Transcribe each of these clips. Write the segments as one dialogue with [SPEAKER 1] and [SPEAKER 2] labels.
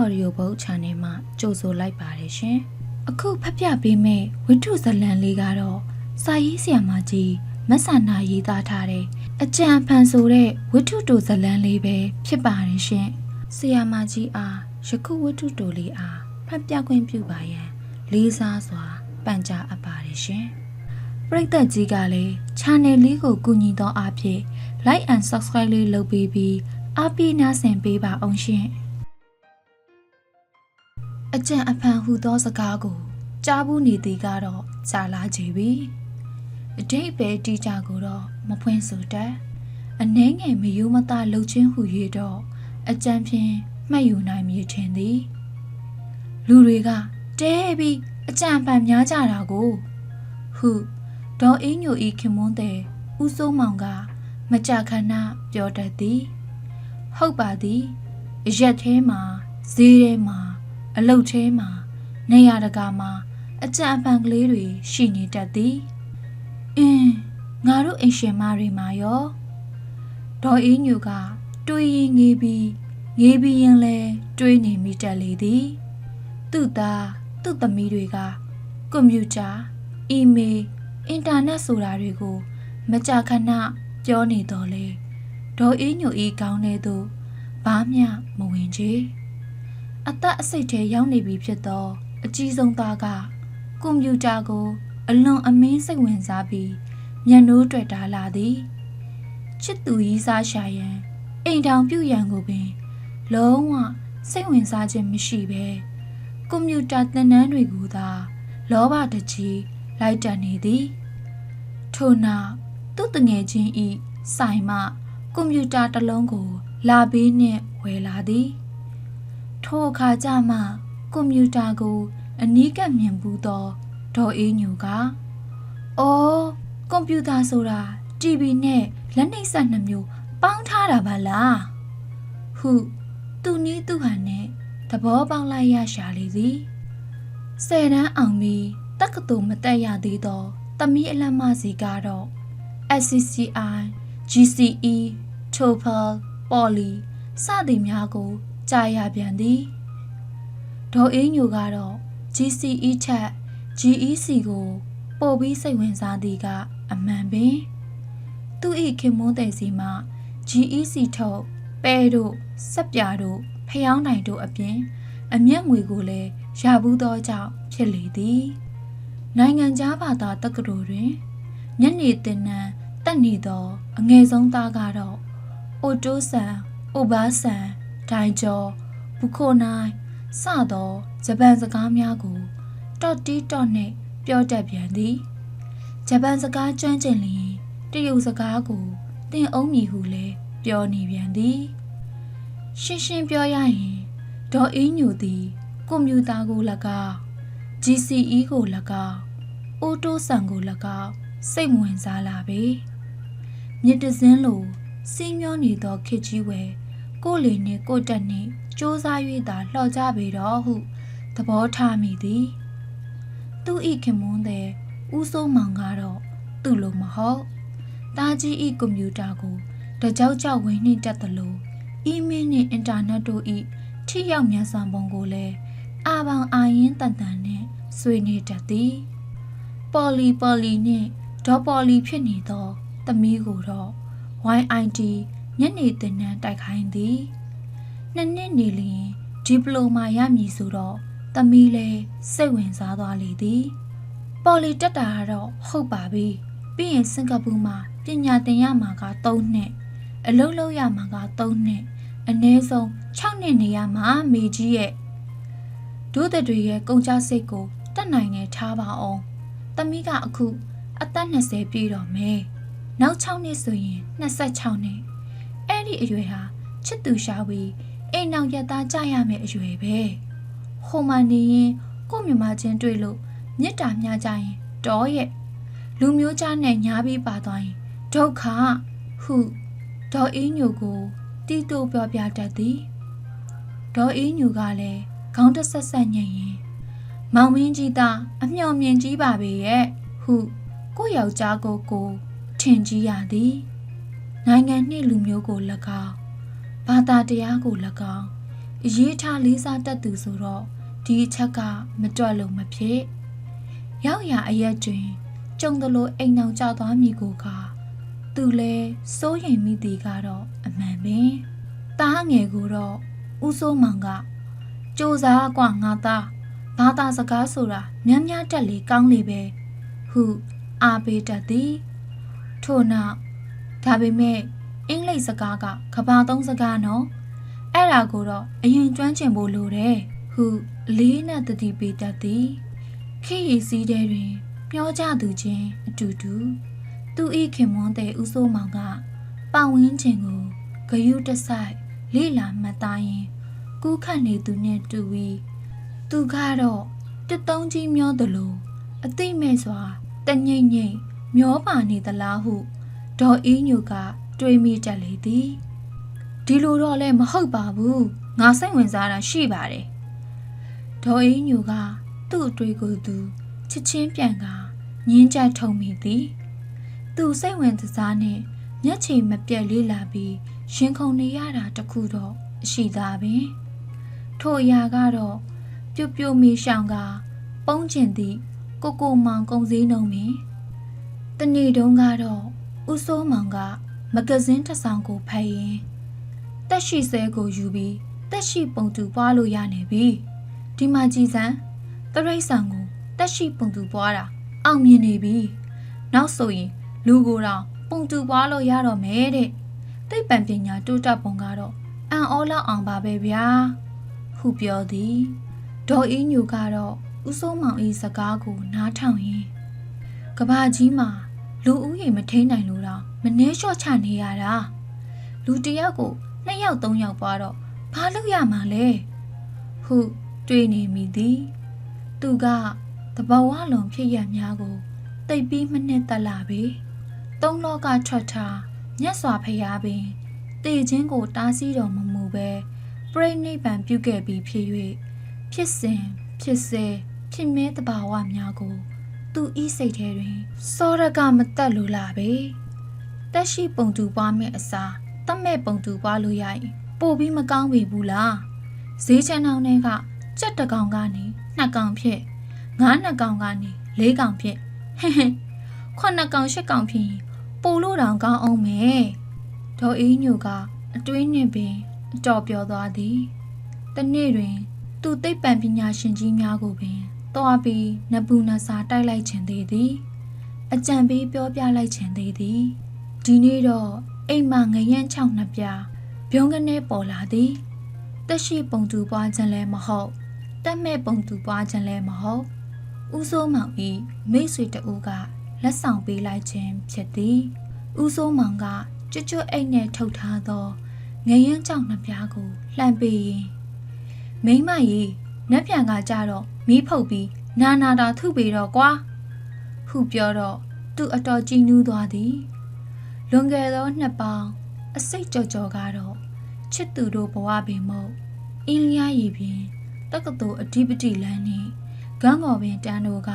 [SPEAKER 1] Audio Book Channel မှာကြိုဆိုလိုက်ပါတယ်ရှင်။အခုဖတ်ပြပေးမယ့်ဝိထုဇလံလေးကတော့စာရေးဆရာမကြီးမဆန္နာရေးသားထားတဲ့အကြံဖန်ဆိုတဲ့ဝိထုတိုဇလံလေးပဲဖြစ်ပါတယ်ရှင်။ဆရာမကြီးအားယခုဝိထုတိုလေးအားဖတ်ပြခွင့်ပြုပါရန်လေးစားစွာပန်ကြားအပ်ပါတယ်ရှင်။ပရိသတ်ကြီးကလည်း channel လေးကိုကူညီသောအားဖြင့် like and subscribe လေးလုပ်ပေးပြီးအားပေးနာဆင်ပေးပါအောင်ရှင် အကြံအဖန်ဟူသောစကားကို ကြားဘူးနေသည်ကတော့ကြာလာကြပြီအတိတ်ပဲတီးကြကိုတော့မဖွင့်ဆိုတတ်အနှဲငယ်မယိုးမသားလှုပ်ချင်းဟူ၍တော့အကြံဖြင့်မှတ်ယူနိုင်မည်ထင်သည် လူတွေကတဲပြီးအကြံဖန်များကြတာကိုဟုဒေါ်အင်းညိုဤခင်မွန်းတဲ့ဦးစိုးမောင်က မကြခဏပြောတတ်သည် ဟုတ်ပါသည် အရက်သေးမှာဈေးထဲမှာ အလုတ်သေးမှာ နေရတကာမှာအကြံအပန်ကလေးတွေရှိနေတတ်သည်အင်းငါတို့အိမ်ရှင်မတွေမှာရောဒေါ်အင်းညူကတွေးရင်ငေးပြီးငေးပြီးရင်လဲတွေးနေမိတတ်လေသည်သူ့သားသူ့သမီးတွေကကွန်ပျူတာအီးမေးလ်အင်တာနက်ဆိုတာတွေကို မကြာခဏပြောနေတော့လေဒေါ်အေးညိုအေးကောင်းတဲ့သူဘာမျှမဝင်ချေ အသက်အစိတ်ထဲရောက်နေပြီဖြစ်တော့အကြီးဆုံးသားကကွန်ပျူတာကို အလွန်အမင်းစိတ်ဝင်စားပြီးမျက်နှိုးတွေ့တာလာသည်ချစ်သူကြီးစားရှာရန်အိမ်ထောင်ပြုရန်ကိုပင် လုံးဝစိတ်ဝင်စားခြင်းမရှိပဲကွန်ပျူတာသင်တန်းတွေကိုသာ လောဘတကြီးလိုက်တန်နေသည်ထို့နောက်သူ့တငယ်ချင်းဤဆိုင်မှကွန်ပျူတာတစ်လုံးကို လာပေးနှင့်ဝယ်လာသည် ထိုအခါကျမှကွန်ပျူတာကို အနီးကပ်မြင်ဘူးသောဒေါ်အေးညူက။အော်ကွန်ပျူတာဆိုတာ TV နဲ့လက်နှိပ်ဆက်နှမျိုးပေါင်းထားတာပါလား။ဟုသူနီးသူဟန်နဲ့သဘောပေါက်လိုက်ရရှာလေသည်။ဆယ်တန်းအောင်ပြီးတက္ကသိုလ်မတက်ရသေးသောတမီးအလတ်မစီကတော့ SCCI, GCE, TOEFL, Poly စသည်များကို ကြားရပြန်သည်ဒေါ်အင်းညိုကတော့ GCE ထက် GEC ကိုပို့ပြီးစိတ်ဝင်စားသည်ကအမှန်ပင် သူ၏ခင်မွန်းတဲ့စီမှာ GEC ထုတ်ပဲတို့စက်ပြတို့ဖျောင်းတိုင်တို့အပြင် အမျက်ငွေကိုလည်းရဘူးသောကြောင့်ဖြစ်လေသည် နိုင်ငံခြားဘာသာတက္ကသိုလ်တွင်ညနေတင်နန်းတက်နေသော အငယ်ဆုံးသားကတော့အိုတိုဆန်အိုဘာဆန် ဒိုင်ကျော်ဘူခိုနိုင်စသောဂျပန်စကားများကိုတော့တီတော့နှင့်ပြောတတ်ပြန်သည်ဂျပန်စကားကျွမ်းကျင်လျင်တရုတ်စကားကိုသင်အောင်မည်ဟုလည်းပြောနေပြန်သည်ရှင်းရှင်းပြောရရင်ဒေါ်အင်းညူသည်ကွန်ပျူတာကို၎င်း GCE ကို၎င်းအိုတိုဆန်ကို၎င်းစိတ်မဝင်စားလာပေမြစ်တစင်းလိုစီးမျောနေသောခစ်ကြီးဝဲ ကိုယ်လီနှင့်ကိုယ်တက်နှင့်စ조사၍သာလှော်ကြပေတော့ဟုသဘောထားမိသည်သူဤခင်မွန်းတဲ့ဦးစိုးမောင်ကတော့သူ့လိုမဟုတ်တာကြီးဤကွန်ပျူတာကိုတကြောက်ကြောက်ဝင်နှင့်တက်သလိုအီးမေးလ်နှင့်အင်တာနက်တို့ဤထိရောက်မြန်ဆန်ပုံကိုလည်းအာပေါင်အာရင်တန်တန်နဲ့ဆွေးနေတတ်သည်ပေါ်လီပေါ်လီနှင့်ဒေါ်ပေါ်လီဖြစ်နေသောသမီးကိုတော့ YIT ညနေသင်တန်းတိုက်ခိုင်းသည်နှစ်နှစ်နေလျင်ဒီပလိုမာရမည်ဆိုတော့သမီးလည်းစိတ်ဝင်စားသွားလေသည်ပေါ်လီတက်တာကတော့ဟုတ်ပါပြီပြီးရင်စင်ကာပူမှာပညာသင်ရမှာက3နှစ်အလုပ်လုပ်ရမှာက3နှစ်အနည်းဆုံး6နှစ်နေရမှာမေကြီးရဲ့ဒုသက်တွေရဲ့ကုန်ကြစိတ်ကိုတတ်နိုင်နေထားပါအောင်သမီးကအခုအသက်20ပြည့်တော့မယ်နောက်6နှစ်ဆိုရင်26နှစ် အဲ့ဒီအရွယ်ဟာချစ်သူရှာပြီးအိမ်နောက်ရသားကြရမယ့်အရွယ်ပဲဟိုမှာနေရင်ကို့မြမချင်းတွေ့လို့မေတ္တာမျှကြရင်တော့ရဲ့လူမျိုးကြားနဲ့ညားပြီးပါသွားရင်ဒုက္ခဟုဒေါ်အင်းညိုကိုတီးတိုးပြောပြတတ်သည်ဒေါ်အင်းညိုကလည်းခေါင်းတဆက်ဆက်ညင်ရင်မောင်မင်းကြီးသားအမျှော်မြင်ကြီးပါပဲရဲ့ဟုကိုယောက်ျားကိုကိုထင်ကြီးရသည် နိုင်ငံနှင့်လူမျိုးကို၎င်းဘာသာတရားကို၎င်းအ အရေးထားလေးစားတတ်သူဆိုတော့ဒီအချက်ကမတွက်လို့မဖြစ်ရောက်ရအရက်တွင်ကျုံတလို့အိမ်အောင်ကျသွားမိကိုကသူလဲစိုးရိမ်မိသည်ကတော့အမှန်ပင်တားငယ်ကိုတော့ဦးစိုးမောင်ကစူစားกว่าငါသားဘာသာစကားဆိုတာများများတက်လေကောင်းလေပဲဟုအားပေးတတ်သည်ထို့နောက် ဒါပေမဲ့အင်္ဂလိပ်စကားကကဘာသုံးစကားနော်အဲ့ဒါကိုတော့အရင်ကျွမ်းကျင်ဖို့လိုတယ်ဟုအလေးနဲ့တတိပေးတတ်သည်ခေရီစည်းတဲ့တွင်မျောကြသူချင်းအတူတူသူဤခင်မွန်းတဲ့ဦးစိုးမောင်ကပတ်ဝန်းကျင်ကိုဂယုတဆိုင်လေ့လာမှတ်သားရင်ကူးခတ်နေသူနဲ့တူပြီးသူကတော့တစ်သုံးကြီးမျောသလိုအသိမဲ့စွာတငိမ့်ငိမ့်မျောပါနေသလားဟု ဒေါ်အင်းညိုက တွေးမိတတ်လေသည်ဒီလိုတော့လည်းမဟုတ်ပါဘူးငါစိတ်ဝင်စားတာရှိပါတယ်ဒေါ်အင်းညိုက သူ့အတွေ့ကိုသူချစ်ချင်းပြန်ကညင်းကြထုံမိသည်သူစိတ်ဝင်စားနဲ့မျက်ခြေမပြတ်လေးလာပြီးရှင်ခုန်နေရတာတခုတော့ရှိသားပင်ထို့အရာကတော့ပြို့ပြို့မေရှောင်က ပုံးကျင်သည့်ကိုကိုမောင်ကုံစည်းနှုံးပင်တနေ့တုန်းကတော့ ဦးစိုးမောင်ကမဂဇင်းတစ်ဆောင်ကိုဖတ်ရင်တက်ရှိဆဲကိုယူပြီးတက်ရှိပုံတူပွားလို့ရနေပြီဒီမှာကြည်စမ်းတရိတ်ဆန်ကိုတက်ရှိပုံတူပွားတာအောင်မြင်နေပြီနောက်ဆိုရင်လူကိုယ်တော့ပုံတူပွားလို့ရတော့မယ်တဲ့သိပ္ပံပညာတိုးတက်ပုံကတော့အံ့ဩလောက်အောင်ပါပဲဗျာဟုပြောသည်ဒေါ်အင်းညိုကတော့ဦးစိုးမောင်၏စကားကိုနားထောင်ရင်းကဘာကြီးမှာ လူဦးရေမထိန်နိုင်လို့တော့မနှဲလျှော့ချနေရတာလူတစ်ယောက်ကိုနှစ်ယောက်သုံးယောက်ပွားတော့ဘာလုပ်ရမှာလဲဟုတွေးနေမိသည်သူကတဘဝလုံးဖြစ်ရများကိုတိတ်ပြီးမနှစ်သက်လာပြီသုံးလောကထွက်ထားမြတ်စွာဘုရားပင်တေခြင်းကိုတားဆီးတော်မမူပဲပြိဋိဘံပြုခဲ့ပြီးဖြစ်၍ဖြစ်စဉ်ဖြစ်စေဖြစ်မဲတဘာဝများကို သူဤစိတ်ထဲတွင်စောရကမတက်လိုလာပဲတက်ရှိပုံတူပွားမဲ့အစားတတ်မဲ့ပုံတူပွားလို့ရရင်ပို့ပြီးမကောင်းပြီဘူးလားဈေးချမ်းအောင်တွေကကြက်တကောင်ကနေနှစ်ကောင်ဖြစ်ငါးနှစ်ကောင်ကနေလေးကောင်ဖြစ်ဟဲဟဲခုနှစ်ကောင်ရှစ်ကောင်ဖြစ်ရင်ပို့လို့တောင်ကောင်းအောင်မယ်ဒေါ်အေးညိုကအတွင်းနှင့်ပင်အတော်ပြောသွားသည်တနေ့တွင် သူသိပ္ပံပညာရှင်ကြီးများကိုပင် သွားပြီးနဘူးနဆာတိုက်လိုက်ခြင်းသေးသည် အကြံပေးပြောပြလိုက်ခြင်းသေးသည်ဒီနေ့တော့အိမ်မှာငရမ်းချောင်းနှစ်ပြားပြုံးကနေပေါ်လာသည်တက်ရှိပုံတူပွားခြင်းလည်းမဟုတ်တက်မဲ့ပုံတူပွားခြင်းလည်းမဟုတ်ဦးစိုးမောင်ဤမိတ်ဆွေတဦးကလက်ဆောင်ပေးလိုက်ခြင်းဖြစ်သည်ဦးစိုးမောင်ကကျွတ်ကျွတ်အိတ်နဲ့ထုတ်ထားသောငရမ်းကြောင်နှစ်ပြားကိုလှမ်းပေးရင်မိမကြီး နက်ပြန်ကကြတော့မီးဖုတ်ပြီးနာနာတာထုပေတော့ကွာဟုပြောတော့သူအတော်ကြည်နူးသွားသည်လွန်ခဲ့သောနှစ်ပေါင်းအစိတ်ကြော်ကြော်ကတော့ချစ်သူတို့ဘဝပင်မို့အင်းလျားရည်ပင်တက္ကသိုလ်အဓိပတိလမ်းနှင့်ဂန်းကော်ပင်တန်းတို့က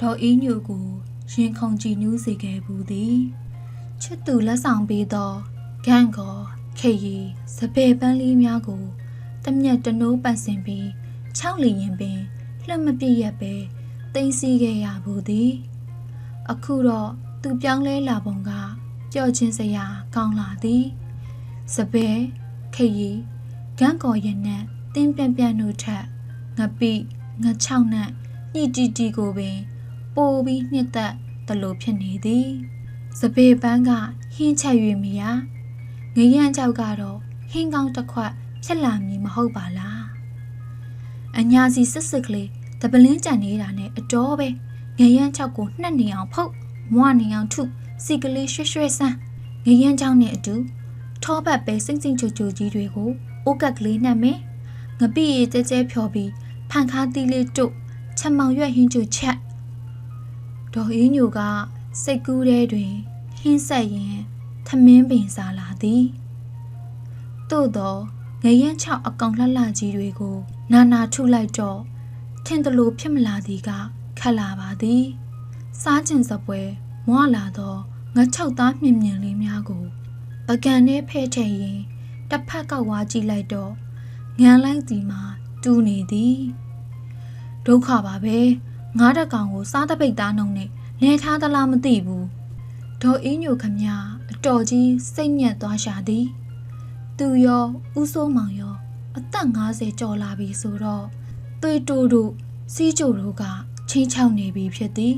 [SPEAKER 1] ဒေါ်အင်းညိုကိုရင်ခုန်ကြည်နူးစေခဲ့ဘူးသည်ချစ်သူလက်ဆောင်ပေးသောဂန်းကော်ခေရီစပယ်ပန်းလေးများကိုတမျက်တနိုးပတ်စင်ပြီး ၆လီရင်ပင်လှမပြည့်ရက်ပဲတင်းစီခဲ့ရဘူးသည် အခုတော့သူပြောင်းလဲလာပုံကကြော့ချင်းစရာကောင်းလာသည်စပယ်ခေရီဂန်းကော်ရင်နဲ့တင်းပြန့်ပြန့်တို့ထက်ငပိငချောက်နဲ့ညှိတီတီကိုပင် ပိုပြီးနှစ်သက်တလို့ဖြစ်နေသည်စပေပန်းကဟင်းချက်၍မရငရမ်းကြောက်ကတော့ဟင်းကောင်းတစ်ခွက်ဖြစ်လာမည်မဟုတ်ပါလား အညာစီစစ်စစ်ကလေးတပလင်းကြံနေတာနဲ့အတော်ပဲငရမ်းချောက်ကိုနှက်နေအောင်ဖုတ်မွနေအောင်ထုစီကလေးရွှဲရွှဲဆန်းငရမ်းချောင်းနဲ့အတူထောပတ်ပဲစိမ့်စိမ့်ချိုချိုကြီးတွေကိုအိုးကက်ကလေးနှက်မယ်ငပိရကျဲကျဲဖြော်ပြီးဖန်ခါသီးလေးတို့ချက်မောင်ရွက်ဟင်းကျူချက်ဒေါ်အင်းညိုကစိတ်ကူးထဲတွင်ဟင်းဆက်ရင်ထမင်းပင်စားလာသည်သို့တော့ငရမ်းချောက်အကောင်လှလှကြီးတွေကို နာနာထုလိုက်တော့ထင်သလိုဖြစ်မလာသည်ကခက်လာပါသည်စားကျင်စပွဲမွာလာတော့ငါချောက်သားမြင်မြင်လေးများကိုပကံနဲ့ဖဲထည့်ရင်တစ်ဖက်ကဝါကြည့်လိုက်တော့ငံလိုက်သည်မှာတူးနေသည်ဒုက္ခပါပဲငါးတက်ကောင်ကိုစားတပိတ်သားနှုံနဲ့လဲထားသလားမသိဘူးဒေါ်အင်းညိုခမအတော်ကြီးစိတ်ညက်သွားရှာသည် သူရောဥဆိုးမောင်ရော အသက်50ကျော်လာပြီဆိုတော့သွေးတိုးတို့စီးကြိုတို့ကချင်းချောက်နေပြီဖြစ်သည်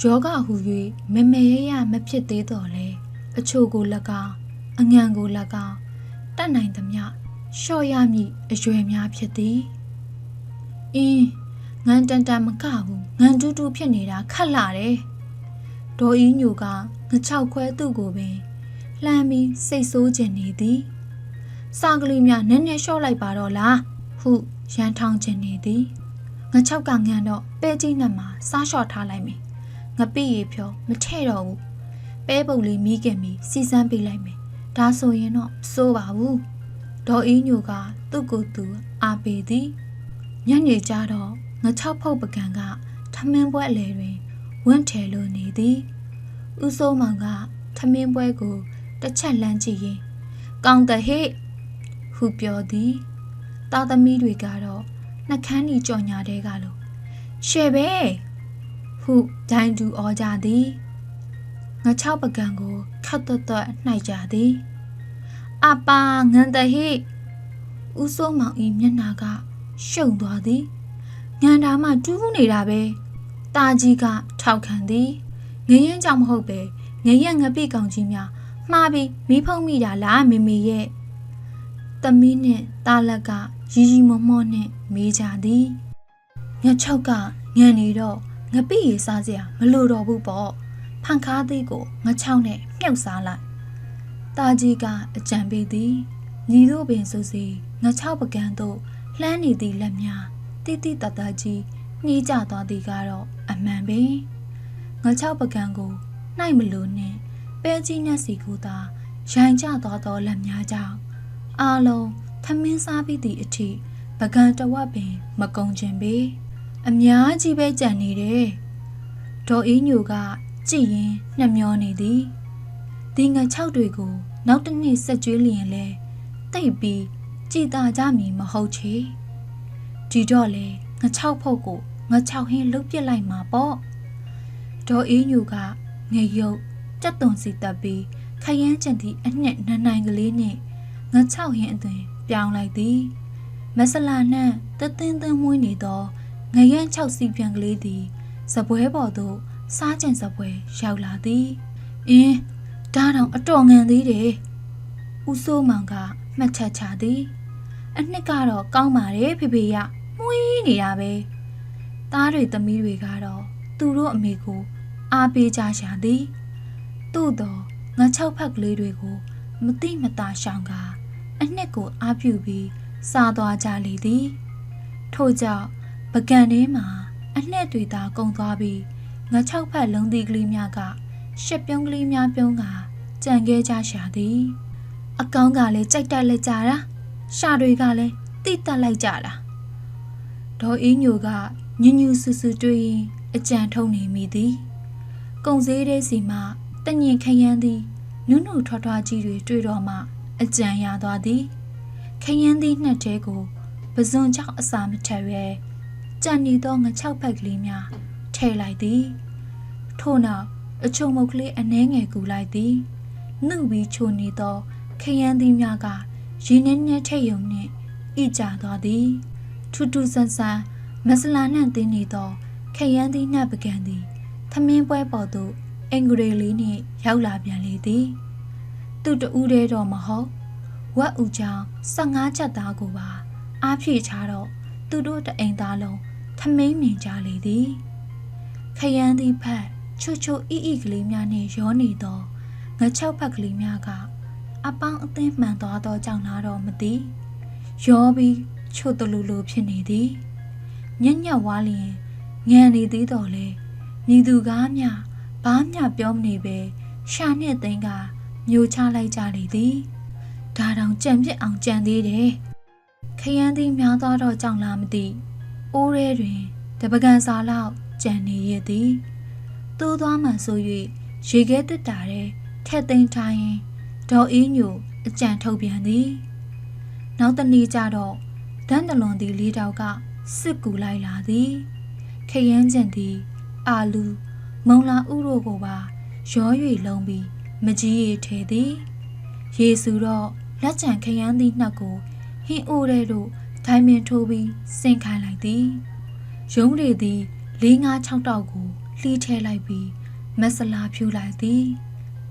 [SPEAKER 1] ယောဂဟူ၍မမေရရမဖြစ်သေးတော့လေအချို့ကို၎င်းအငံကို၎င်းတတ်နိုင်သမျှလျှော့ရမည်အရွယ်များဖြစ်သည်အင်းငန်တန်တန်မကဘူးငန်တူးတူးဖြစ်နေတာခက်လာတယ်ဒေါ်အီညိုကငချောက်ခွဲသူ့ကိုပင်လှမ်းပြီးစိတ်ဆိုးကျင်နေသည် စာကလေးများနည်းနည်းလျှော့လိုက်ပါတော့လားဟုရန်ထောင်းကျင်နေသည်ငချောက်ကငန်တော့ပဲကြီးနဲ့မှစားလျှော့ထားလိုက်မယ်ငပိရေဖြောမထဲ့တော့ဘူးပဲပုတ်လေးမီးခင်ပြီးစီစမ်းပေးလိုက်မယ်ဒါဆိုရင်တော့စိုးပါဘူးဒေါ်အင်းညိုကသူ့ကိုယ်သူအားပေးသည်ညနေကျတော့ငချောက်ဖုတ်ပကံကထမင်းပွဲအလေတွင်ဝင့်ထဲလိုနေသည်ဦးစိုးမောင်ကထမင်းပွဲကိုတစ်ချက်လမ်းကြည့်ရင်ကောင်းတဲ့ဟဲ့ ဟုပြောသည်တာသမီတွေကတော့နှကန်းကြီးကြော်ညာတဲ့ကလို့ရှယ်ပဲဟုဒိုင်တူဩကြသည်ငချောက်ပကံကိုခတ်သွတ်သွတ်နှိုက်ကြသည်အပါငန်တဟိဦးစိုးမောင်ဤမျက်နာကရှုံသွားသည်ငန်တာမှတူးနေတာပဲတာကြီးကထောက်ခံသည်ငရင်ကြောင့်မဟုတ်ပဲငရက်ငပိကောင်ကြီးများမှားပြီးမိဖုံးမိတာလားမေမေရဲ့ သမီးနဲ့တာလက်ကရီရီမောမောနဲ့မေးကြသည်ငှက်ချောက်ကငန်နေတော့ငပိရေစားစရာမလိုတော့ဘူးပေါ့ဖန်ကားသေးကိုငှက်ချောက်နဲ့မြုပ်စားလိုက်တာကြီးကအကြံပေးသည်ညီတို့ပင်ဆိုစီငှက်ချောက်ပကံတို့လှမ်းနေသည့်လက်များတိတိတတကြီးနှီးကြသွားသည်ကတော့အမှန်ပဲငှက်ချောက်ပကံကိုနှိုက်မလို့နဲ့ပဲကြီးနဲ့စီကိုသာရိုင်ကျသွားသောလက်များကြောင့် အားလုံးထမင်းစားပြီးသည့်အထိပကံတဝက်ပင်မကုံကျင်ပေအများကြီးပဲကြံနေတယ်ဒေါ်အင်းညိုကကြည်ရင်နှမျောနေသည်ဒီငါ၆တွေကိုနောက်တစ်နှစ်ဆက်ကျွေးလျင်လဲတိတ်ပြီးကြည်သာကြမည်မဟုတ်ချေဒီတော့လေငါ၆ဖုတ်ကိုငါ၆ဟင်းလုတ်ပစ်လိုက်မှာပေါ့ဒေါ်အင်းညိုကငရုတ်ကြက်သွန်စီတက်ပြီးခရမ်းကျင်သည့်အနှစ်နန်းနိုင်ကလေးနဲ့ငါ ၆ဟင်းအသွင်ပြောင်းလိုက်သည်မဆလာနှံ့တသင်းသင်းမွေးနေသောငရမ်း၆စီပြန်ကလေးသည်စပွဲပေါ်သို့စားကျင်စပွဲရောက်လာသည်အင်းဒါတော့အတော်ငံသေးတယ်ဦးစိုးမောင်ကမှတ်ချက်ချသည်အနှစ်ကတော့ကောင်းပါတယ်ဖေဖေရမွေးနေတာပဲသားတွေသမီးတွေကတော့သူတို့အမေကိုအားပေးကြရှာသည်သို့တော့ငါ၆ဖက်ကလေးတွေကိုမတိမတာရှောင်က အနှစ်ကိုအားပြုပြီးစားသွားကြလေသည် ထို့ကြောင့်ပကံထဲမှာအနှစ်တွေသာကုန်သွားပြီးငါ၆ဖက်လုံးသီးကလေးများကရှစ်ပြုံးကလေးများပြုံးကကြံခဲ့ကြရှာသည် အကောင်းကလည်းကြိုက်တက်လက်ကြတာရှာတွေကလည်းတိတက်လိုက်ကြတာဒေါ်အင်းညိုကညညူဆူဆူတွေးရင်အကြံထုံနေမိသည်ကုံစည်းတဲ့စီမှာတညင်ခရမ်းသည်နုနုထွားထွားကြီးတွေတွေ့တော့မှ အကြံရသွားသည်ခရမ်းသည်နှစ်တဲကိုပဇွန်ချောက်အစာမထက်ရဲကြံနေသောငချောက်ဖက်ကလေးများထဲလိုက်သည်ထို့နောက်အချုံမုတ်ကလေးအနှဲငယ်ကူလိုက်သည်နှုတ်ပြီးချိုနေသောခရမ်းသည်များကရင်းနှင်းနဲ့ထိတ်ယုံနှင့်ဣကြသွားသည်ထူးထူးဆန်းဆန်းမဆလာနှံ့သိနေသောခရမ်းသည်နှံ့ပကံသည်သမင်းပွဲပေါ်သို့အင်္ဂရေလေးနှင့်ရောက်လာပြန်လေသည် သူတဦးတည်းတော့မဟုတ်ဝက်ဦးချောင်း15ချက်သားကိုပါအားဖြည့်ချတော့သူတို့တအိမ်သားလုံးထမင်းမြင်ကြလေသည်ခရမ်းသည်ဖက်ချွတ်ချွတ်အီအီကလေးများနှင့်ရောနေသောငချောက်ဖက်ကလေးများကအပေါင်းအသင်းမှန်သွားသောကြောင့်လားတော့မသိရောပြီးချွတ်တလူလူဖြစ်နေသည်ညံ့ညက်ဝါလျင်ငံနေသေးတော်လဲညီသူကားများဘာမျှပြောမနေပဲရှာနဲ့သိန်းက မျိုးချလိုက်ကြလေသည်ဒါတောင်ကြံပြစ်အောင်ကြံသေးတယ်ခရမ်းသည်များသွားတော့ကြောင်လားမသိအိုးရဲတွင်တပကံစာလောက်ကြံနေရသည်သိုးသွားမှဆို၍ရေခဲတက်တာတဲ့ထက်သိမ်းထားရင်ဒေါ်အင်းညိုအကြံထုတ်ပြန်သည်နောက်တနေ့ကျတော့ဒန်းတလွန်သည်လေးတောက်ကစစ်ကူလိုက်လာသည်ခရမ်းကျင်သည် အာလူမုံလာဥတို့ကိုပါရော၍လုံးပြီး မကြီးရီထဲသည်ယေစုတော့လက်ချံခရမ်းသည့်နှက်ကိုဟင်းအိုးတဲ့တို့ဒိုင်မင်ထိုးပြီးဆင်ခိုင်းလိုက်သည်ရုံးတွေသည်၄၅6တောက်ကိုလှီးထဲလိုက်ပြီးမဆလာဖြူလိုက်သည်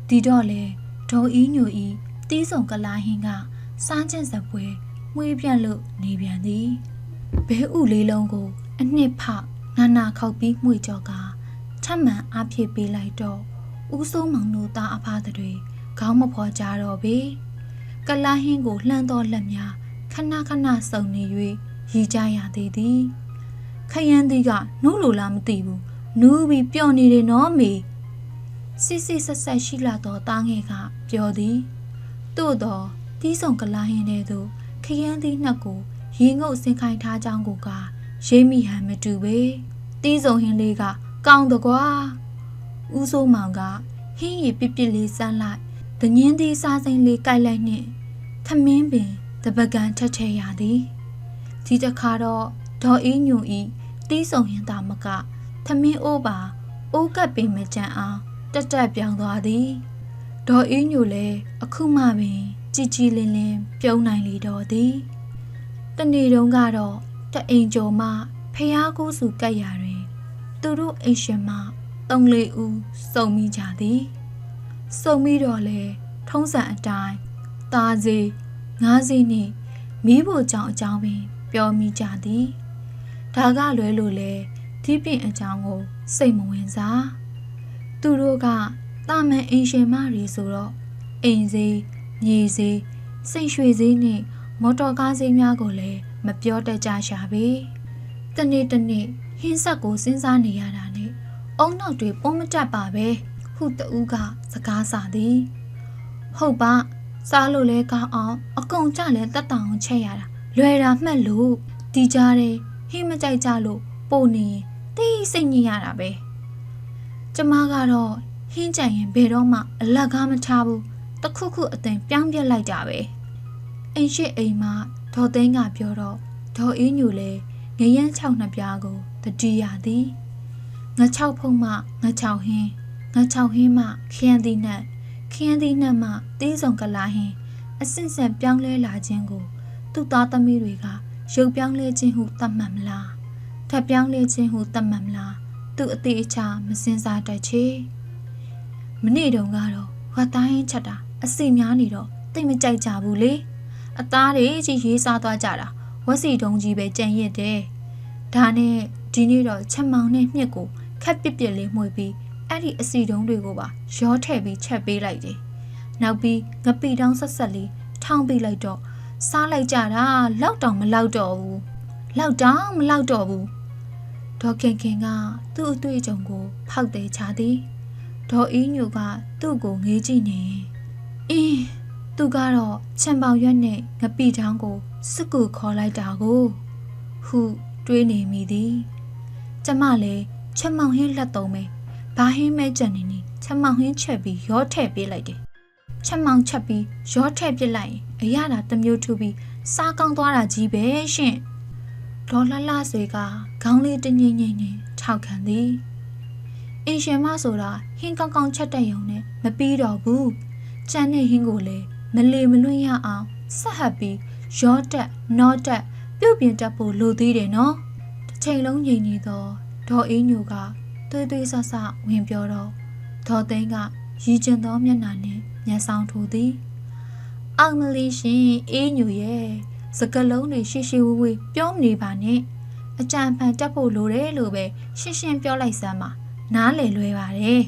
[SPEAKER 1] ဒီတော့လေဒေါ်အီညိုဤတီးဆုံကလာဟင်းကစားခြင်းစပွဲမှွေးပြန့်လို့နေပြန်သည်ဘဲဥလေးလုံးကို အနှစ်ဖငါနာခောက်ပြီးမှွေကြောကထပ်မံအားဖြည့်ပေးလိုက်တော့ ဦးစိုးမောင်တို့သားအဖတွေခေါင်းမဖော်ကြတော့ပေကလာဟင်းကိုလှမ်းတော့လက်များခဏခဏစုံနေ၍ရီကြရသေးသည်ခယန်းသည်ကနုလိုလားမသိဘူးနူးပြီးပျော်နေတယ်နော်မေစစ်စစ်ဆက်ဆက်ရှိလာတော့တားငယ်ကပြောသည်တို့တော့တီးဆောင်ကလာဟင်းတဲ့သို့ခရမ်းသီးနှက်ကိုရေငုပ်ဆင်ခိုင်းထားကြောင်းကိုကရိပ်မိဟန်မတူပဲတီးဆောင်ဟင်းလေးကကောင်းတကွာ ဦးစိုးမောင်ကဟင်းရည်ပစ်ပစ်လေးစမ်းလိုက်တငင်းသေးစားစိမ့်လေးကြိုက်လိုက်နှင့်ထမင်းပင်တပကံထက်ထဲရသည်ဒီတစ်ခါတော့ဒေါ်အင်းညူဤတီးဆောင်ဟင်းသားမကထမင်းအိုးပါအိုးကပ်ပင်မကြံအောင်တက်တက်ပြောင်းသွားသည်ဒေါ်အင်းညူလည်းအခုမှပင်ကြည်ကြည်လင်းလင်းပြုံးနိုင်လေတော့သည်တနေ့တုန်းကတော့တအိမ်ကျော်မှဖះကိုးစုကတ်ရာတွင် သူတို့အိမ်ရှင်မ သုံးလေးဦးစုံမိကြသည်စုံမိတော့လေထုံးစံအတိုင်းသားစီငါးစီနှင့်မိဖို့ကြောင့်အကြောင်းပင်ပြောမိကြသည်ဒါကလွဲလို့လေဒီပြင်အကြောင်းကိုစိတ်မဝင်စားသူတို့ကတာမန်အိမ်ရှင်မတွေဆိုတော့အိမ်စီမြေစီစိတ်ရွှေစီနဲ့မော်တော်ကားစီးများကိုလည်းမပြောတတ်ကြရှာပေတနေ့တနေ့ဟင်းဆက်ကိုစဉ်းစားနေရတာနဲ့ အုံနောက်တွေပုံမတက်ပါပဲဟုတူးကစကားစာသည် ဟုတ်ပါစားလို့လဲကောင်းအောင်အကုန်ကြလဲတက်တောင်ချက်ရတာလွယ်တာမှတ်လို့ဒီကြားတယ်ဟင်းမကြိုက်ကြလို့ပို့နေရင်တိတ်စိတ်ညစ်ရတာပဲကျမကတော့ဟင်းကြံရင်ဘယ်တော့မှအလက်ကားမထားဘူးတခုခုအတင်ပြောင်းပြက်လိုက်တာပဲအိမ်ရှိအိမ်မှာဒေါ်သိန်းကပြောတော့ဒေါ်အေးညူလဲငရမ်း၆နှစ်ပြားကိုတတိယသည် ငါ၆ဖုံးမှငါ၆ဟင်းငါ၆ဟင်းမှခရမ်းသီးနှက်ခရမ်းသီးနှက်မှတေးစုံကလာဟင်းအစင်စက်ပြောင်းလဲလာခြင်းကို သူ့သားသမီးတွေကရုပ်ပြောင်းလဲခြင်းဟုသတ်မှတ်မလားထပ်ပြောင်းလဲခြင်းဟုသတ်မှတ်မလားသူ့အသေးအချာမစင်စားတတ်ချေမနေ့တုန်းကတော့ဝတ်တိုင်းချက်တာအစီများနေတော့တိတ်မကြိုက်ကြဘူးလေအသားတွေကြီးရေးစားသွားကြတာဝက်စီတုံးကြီးပဲကြံရစ်တယ်ဒါနဲ့ဒီနေ့တော့ချက်မောင်နဲ့မြစ်ကို ခက်ပစ်ပစ်လေးမှုေပြီးအဲ့ဒီအစီတုံးတွေကိုပါရောထည့်ပြီးချက်ပေးလိုက်တယ်နောက်ပြီးငပိတောင်းဆက်ဆက်လေးထောင်းပေးလိုက်တော့စားလိုက်ကြတာလောက်တောင်မလောက်တော့ဘူးလောက်တောင်မလောက်တော့ဘူးဒေါခင်ခင်ကသူ့အတွေ့အကြုံကို ဖောက်တယ်ချသည်ဒေါ်အင်းညိုကသူ့ကိုငေးကြည့်နေအင်းသူကတော့ချံပေါင်ရွက်နဲ့ငပိတောင်းကိုစစ်ကူခေါ်လိုက်တာကို ဟုတွေးနေမိသည်ကျမလည်း ချက်မောင်ဟင်းလက်သုံးပဲဘာဟင်းမဲကြံနေနေချက်မောင်ဟင်းချက်ပြီးရောထည့်ပေးလိုက်တယ်ချက်မောင်ချက်ပြီးရောထည့်ပစ်လိုက်ရင်အရသာတစ်မျိုးထူပြီးစားကောင်းသွားတာကြီးပဲရှင်ဒေါ်လှလှဆွေကခေါင်းလေးတငိမ့်ငိမ့်နဲ့ထောက်ခံသည်အင်ရှင်မဆိုတာဟင်းကောင်းကောင်းချက်တဲ့ယုံနဲ့မပြီးတော့ဘူးကြမ်းတဲ့ဟင်းကိုလည်းမလီမလွင့်ရအောင်ဆက်ဟပ်ပြီးရောတက်နော့တက်ပြုတ်ပြင်တက်ဖို့လိုသေးတယ်နော်တစ်ချိန်လုံးငြိမ်နေတော့ ဒေါ်အေးညိုကသွေးသွေးဆဆဝင်ပြောတော့ဒေါ်သိန်းကရီကျင်သောမျက်နှာနဲ့မျက်စောင်းထိုးသည်အောင်မလီရှင်အေးညိုရဲ့စကလုံးတွေရှိရှိဝဝေးပြောမနေပါနဲ့အကြံဖန်တက်ဖို့လိုတယ်လို့ပဲရှင်းရှင်းပြောလိုက်စမ်းပါနားလည်လွယ်ပါတယ်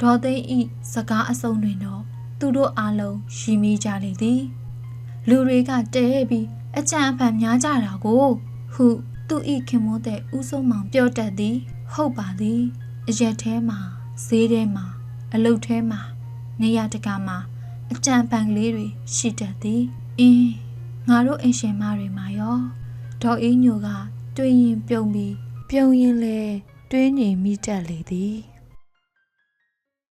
[SPEAKER 1] ဒေါ်သိန်းဤစကားအစုံတွင်တော့သူတို့အားလုံးရှိမိကြလေသည် လူတွေကတဲပြီးအကြံအဖန်များကြတာကိုဟု သူဤခင်မိုးတဲ့ဥဆုံးမောင်ပြောတတ်သည် ဟုတ်ပါသည်အရက်ထဲမှာဈေးထဲမှာအလုတ်ထဲမှာနေရာတကာမှာအကြံပန်ကလေးတွေရှိတတ်သည်အင်းငါတို့အင်ရှင်မတွေမှာရောဒေါ်အင်းညိုကတွေးရင်ပြုံးပြီးပြုံးရင်လဲတွေးနေမိတတ်လေသည်